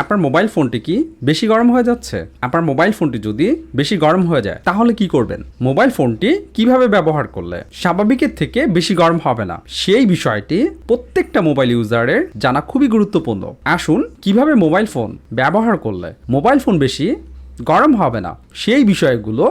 আপনার মোবাইল ফোনটি কি বেশি গরম হয়ে যাচ্ছে? আপনার মোবাইল ফোনটি যদি বেশি গরম হয়ে যায়, তাহলে কি করবেন? মোবাইল ফোনটি কীভাবে ব্যবহার করলে? স্বাভাবিকের থেকে বেশি গরম হবে না। সেই বিষয়টি প্রত্যেকটা মোবাইল ইউজারের জানা খুবই গুরুত্বপূর্ণ। আসুন, কীভাবে মোবাইল ফোন ব্যবহার করলে মোবাইল ফোন বেশি গরম হবে না, সেই বিষয়গুলো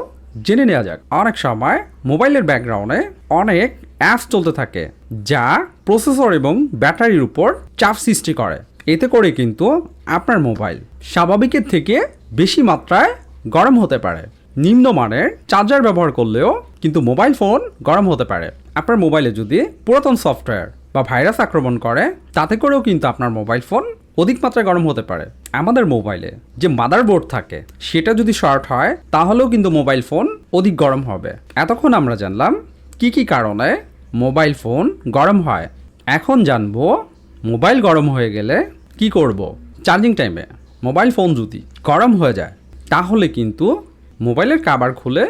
জেনে নেওয়া যাক। অনেক সময় মোবাইলের ব্যাকগ্রাউন্ডে অনেক অ্যাপস চলতে থাকে, যা প্রসেসর এবং ব্যাটারির উপর চাপ সৃষ্টি করে। এতে করে কিন্তু আপনার মোবাইল স্বাভাবিকের থেকে বেশি মাত্রায় গরম হতে পারে। নিম্নমানের চার্জার ব্যবহার করলেও কিন্তু মোবাইল ফোন গরম হতে পারে। আপনার মোবাইলে যদি পুরাতন সফটওয়্যার বা ভাইরাস আক্রমণ করে, তাতে করেও কিন্তু আপনার মোবাইল ফোন অধিক মাত্রায় গরম হতে পারে। আমাদের মোবাইলে যে মাদারবোর্ড থাকে, সেটা যদি শর্ট হয়, তাহলেও কিন্তু মোবাইল ফোন অধিক গরম হবে। এতক্ষণ আমরা জানলাম কি কি কারণে মোবাইল ফোন গরম হয়। এখন জানব মোবাইল গরম হয়ে গেলে কি করব? চার্জিং টাইমে মোবাইল ফোন যদি গরম হয়ে যায়, তাহলে কিন্তু মোবাইলের কাবার খুলে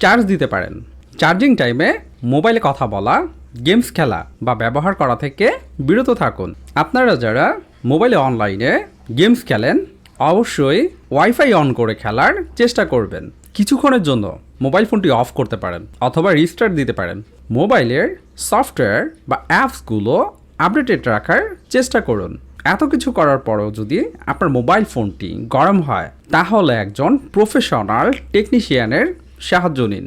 চার্জ দিতে পারেন। চার্জিং টাইমে মোবাইলে কথা বলা গেমস খেলা বা ব্যবহার করা থেকে বিরত থাকুন। আপনারা যারা মোবাইলে অনলাইনে গেমস খেলেন, অবশ্যই ওয়াইফাই অন করে খেলার চেষ্টা করবেন। কিছুক্ষণের জন্য মোবাইল ফোনটি অফ করতে পারেন অথবা রিস্টার্ট দিতে পারেন। মোবাইলের সফটওয়্যার বা অ্যাপসগুলো আপডেটেড রাখার চেষ্টা করুন। এত কিছু করার পরও যদি আপনার মোবাইল ফোনটি গরম হয়, তাহলে একজন প্রফেশনাল টেকনিশিয়ানের সাহায্য নিন।